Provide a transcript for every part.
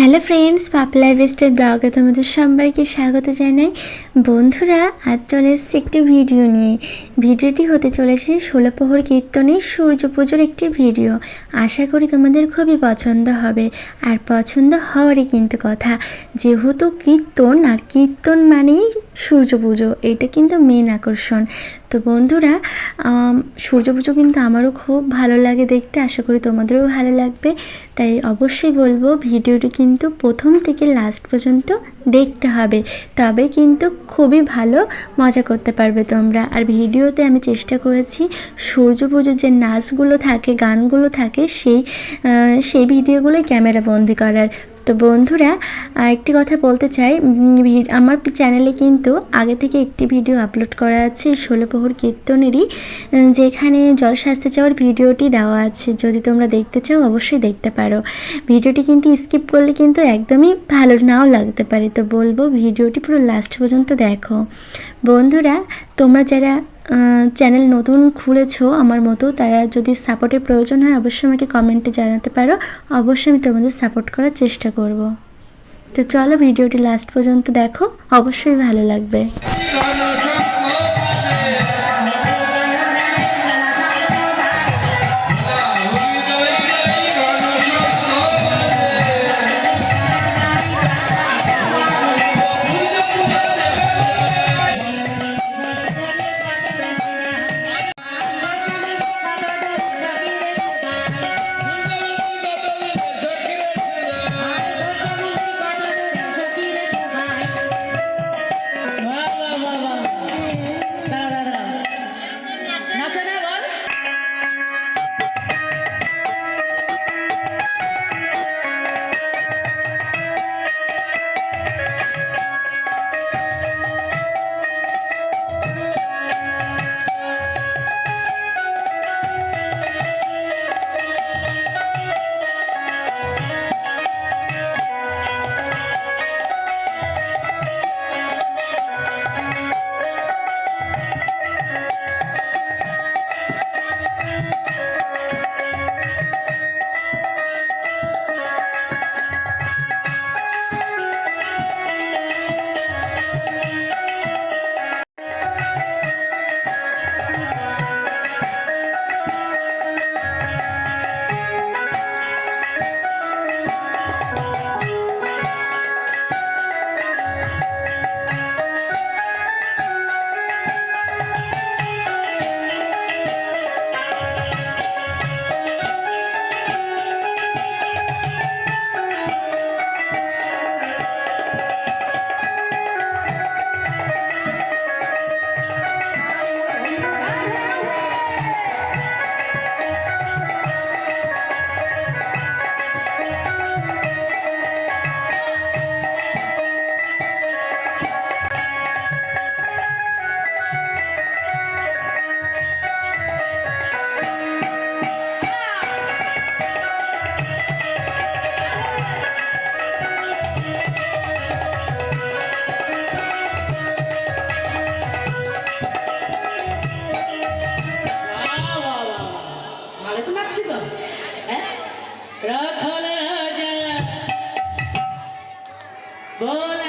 Hello friends পাপ lifestyle ব্লগে তোমাদের সবাইকে স্বাগত জানাই। বন্ধুরা, আজ চলে এসেছি একটি ভিডিও নিয়ে। ভিডিওটি হতে চলেছে ষোলোপহর কীর্তনের সূর্য পুজোর একটি ভিডিও আশা করি তোমাদের খুবই পছন্দ হবে। আর পছন্দ হওয়ারই কিন্তু কথা, যেহেতু কীর্তন আর কীর্তন মানেই সূর্য পুজো, এটা কিন্তু মেন আকর্ষণ। তো বন্ধুরা সূর্য পুজো কিন্তু আমারও খুব ভালো লাগে দেখতে, আশা করি তোমাদেরও ভালো লাগবে। তাই অবশ্যই বলব, ভিডিওটি কিন্তু প্রথম থেকে লাস্ট পর্যন্ত দেখতে হবে। তবে কিন্তু খুবই ভালো মজা করতে পারবে তোমরা। আর ভিডিওতে আমি চেষ্টা করেছি সূর্য পুজোর যে নাচগুলো থাকে, গানগুলো থাকে, সেই সেই ভিডিওগুলোই ক্যামেরা বন্দি করার। তো বন্ধুরা একটি কথা বলতে চাই। আমার চ্যানেলে কিন্তু আগে থেকে একটি ভিডিও আপলোড করা আছে ষোলোপহর কীর্তনেরই যেখানে জল জলশাস্তে যাওয়ার ভিডিওটি দেওয়া আছে। যদি তোমরা দেখতে চাও, অবশ্যই দেখতে পারো। ভিডিওটি কিন্তু স্কিপ করলে কিন্তু একদমই ভালো নাও লাগতে পারে। তো বলব, ভিডিওটি পুরো লাস্ট পর্যন্ত দেখো। বন্ধুরা, তোমরা যারা চ্যানেল নতুন খুলেছো আমার মতো, তারা যদি সাপোর্টের প্রয়োজন হয়, অবশ্যই আমাকে কমেন্টে জানাতে পারো। অবশ্যই আমি তোমাদের সাপোর্ট করার চেষ্টা করব। তো চলো ভিডিওটি লাস্ট পর্যন্ত দেখো। অবশ্যই ভালো লাগবে। রাখল রাজা বল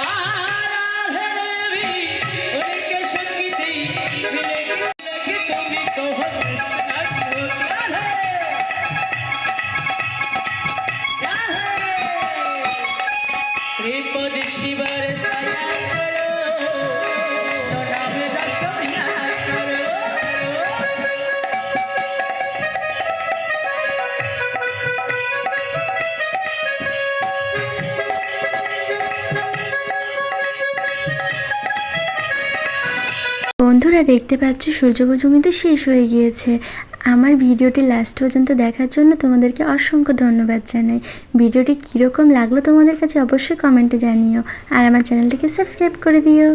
Bye. বন্ধুরা দেখতে পাচ্ছ সূর্যপুজো কিন্তু শেষ হয়ে গিয়েছে। আমার ভিডিওটি লাস্ট পর্যন্ত দেখার জন্য তোমাদেরকে অসংখ্য ধন্যবাদ জানাই। ভিডিওটি কীরকম লাগল তোমাদের কাছে অবশ্যই কমেন্টে জানিও। আর আমার চ্যানেলটিকে সাবস্ক্রাইব করে দিও।